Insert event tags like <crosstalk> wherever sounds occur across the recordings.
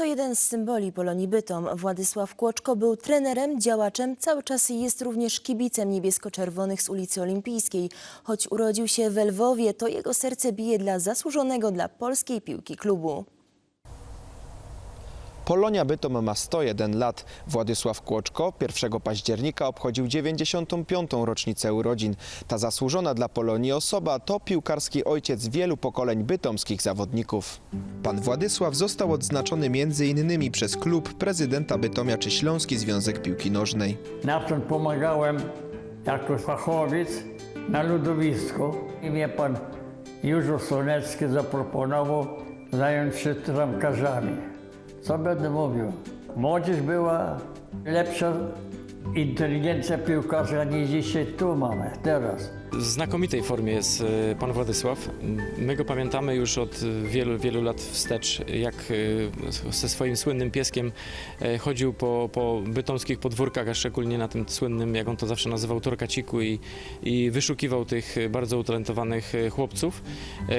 To jeden z symboli Polonii Bytom. Władysław Kłoczko był trenerem, działaczem, cały czas jest również kibicem niebiesko-czerwonych z ulicy Olimpijskiej. Choć urodził się w Lwowie, to jego serce bije dla zasłużonego dla polskiej piłki klubu. Polonia Bytom ma 101 lat. Władysław Kłoczko 1 października obchodził 95. rocznicę urodzin. Ta zasłużona dla Polonii osoba to piłkarski ojciec wielu pokoleń bytomskich zawodników. Pan Władysław został odznaczony m.in. przez klub prezydenta Bytomia czy Śląski Związek Piłki Nożnej. Naprzód pomagałem jako fachowiec na ludowisku i mnie pan Józef Słonecki zaproponował zająć się tramkarzami. Co będę mówił? Młodzież była lepsza inteligencja piłkarza niż dzisiaj tu mamy, teraz. W znakomitej formie jest e, pan Władysław. My go pamiętamy już od wielu, wielu lat wstecz, jak e, ze swoim słynnym pieskiem e, chodził po, po bytomskich podwórkach, a szczególnie na tym słynnym, jak on to zawsze nazywał, torkaciku i, i wyszukiwał tych bardzo utalentowanych chłopców,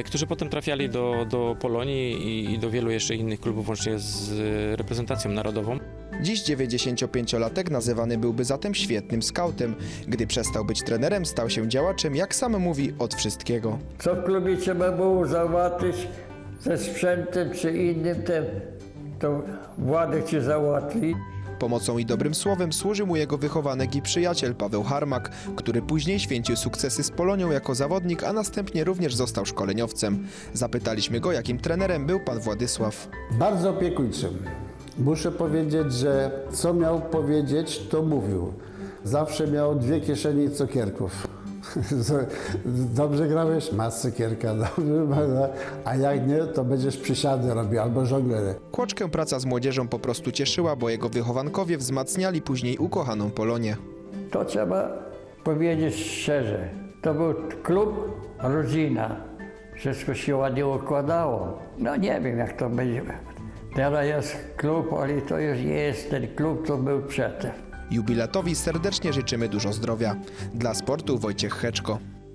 którzy potem trafiali do, do Polonii i, i do wielu jeszcze innych klubów, łącznie z reprezentacją narodową. Dziś 95-latek nazywany byłby zatem świetnym skautem. Gdy przestał być trenerem, stał się działaczem, jak sam mówi, od wszystkiego. Co w klubie trzeba było załatwić ze sprzętem czy innym, tym, to Władek ci załatwi. Pomocą i dobrym słowem służy mu jego wychowanek i przyjaciel Paweł Harmak, który później święcił sukcesy z Polonią jako zawodnik, a następnie również został szkoleniowcem. Zapytaliśmy go, jakim trenerem był pan Władysław. Bardzo opiekuńczym. Muszę powiedzieć, że co miał powiedzieć, to mówił. Zawsze miał dwie kieszenie cukierków. <laughs> Dobrze grałeś? Masz cukierka. <laughs> Dobrze, a jak nie, to będziesz przysiady robił albo żonglery. Kłoczkę praca z młodzieżą po prostu cieszyła, bo jego wychowankowie wzmacniali później ukochaną Polonię. To trzeba powiedzieć szczerze. To był klub, rodzina. Wszystko się ładnie układało. No nie wiem, jak to będzie. Teraz jest klub, ale to już nie jest ten klub, co był przedtem. Jubilatowi serdecznie życzymy dużo zdrowia. Dla sportu Wojciech Heczko.